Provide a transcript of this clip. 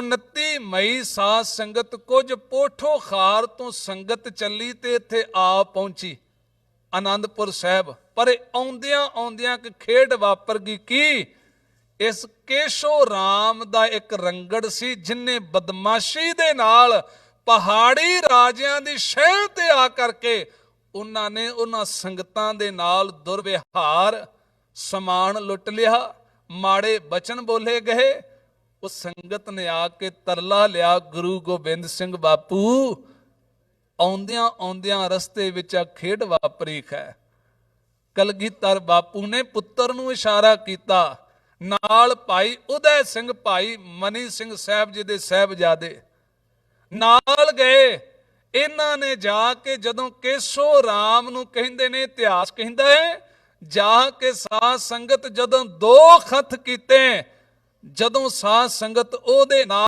29 ਮਈ ਸਾਧ ਸੰਗਤ ਕੁਝ ਪੋਠੋ ਖਾਰ ਤੋਂ ਸੰਗਤ ਚੱਲੀ ਤੇ ਇੱਥੇ ਆ ਪਹੁੰਚੀ। ਆਨੰਦਪੁਰ ਸਾਹਿਬ। ਪਰ ਆਉਂਦਿਆਂ ਆਉਂਦਿਆਂ ਕਿ ਖੇਡ ਵਾਪਰ ਗਈ ਕੀ? ਇਸ ਕੇਸ਼ੋ ਰਾਮ ਦਾ ਇੱਕ ਰੰਗੜ ਸੀ ਜਿਨੇ ਬਦਮਾਸ਼ੀ ਦੇ ਨਾਲ ਪਹਾੜੀ ਰਾਜਿਆਂ ਦੀ ਸ਼ਹਿਰ ਤੇ ਆ ਕਰਕੇ ਉਹਨਾਂ ਨੇ ਉਹਨਾਂ ਸੰਗਤਾਂ ਦੇ ਨਾਲ ਦੁਰਵਿਹਾਰ, ਸਮਾਨ ਲੁੱਟ ਲਿਆ, ਮਾੜੇ ਬਚਨ ਬੋਲੇ ਗਏ ਉਹ ਸੰਗਤ ਨੇ ਆ ਕੇ ਤਰਲਾ ਲਿਆ ਗੁਰੂ ਗੋਬਿੰਦ ਸਿੰਘ ਬਾਪੂ। ਆਉਂਦਿਆਂ ਆਉਂਦਿਆਂ ਰਸਤੇ ਵਿੱਚ ਆ ਖੇਡ ਵਾਪਰੀ ਹੈ ਕਲਗੀਧਰ ਬਾਪੂ ਨੇ ਪੁੱਤਰ ਨੂੰ ਇਸ਼ਾਰਾ ਕੀਤਾ। ਨਾਲ ਭਾਈ ਉਦੈ ਸਿੰਘ, ਭਾਈ ਮਨੀ ਸਿੰਘ ਸਾਹਿਬ ਜੀ ਦੇ ਸਾਹਿਬਜ਼ਾਦੇ। ਨਾਲ ਗਏ। ਇਹਨਾਂ ਨੇ ਜਾ ਕੇ ਜਦੋਂ ਕੇਸੋ ਰਾਮ ਨੂੰ ਕਹਿੰਦੇ ਨੇ, ਇਤਿਹਾਸ ਕਹਿੰਦਾ ਹੈ, ਜਾ ਕੇ ਸਾਧ ਸੰਗਤ ਜਦੋਂ ਦੋ ਖਤ ਕੀਤੇ ਜਦੋਂ ਸਾਧ ਸੰਗਤ ਉਹਦੇ ਨਾਲ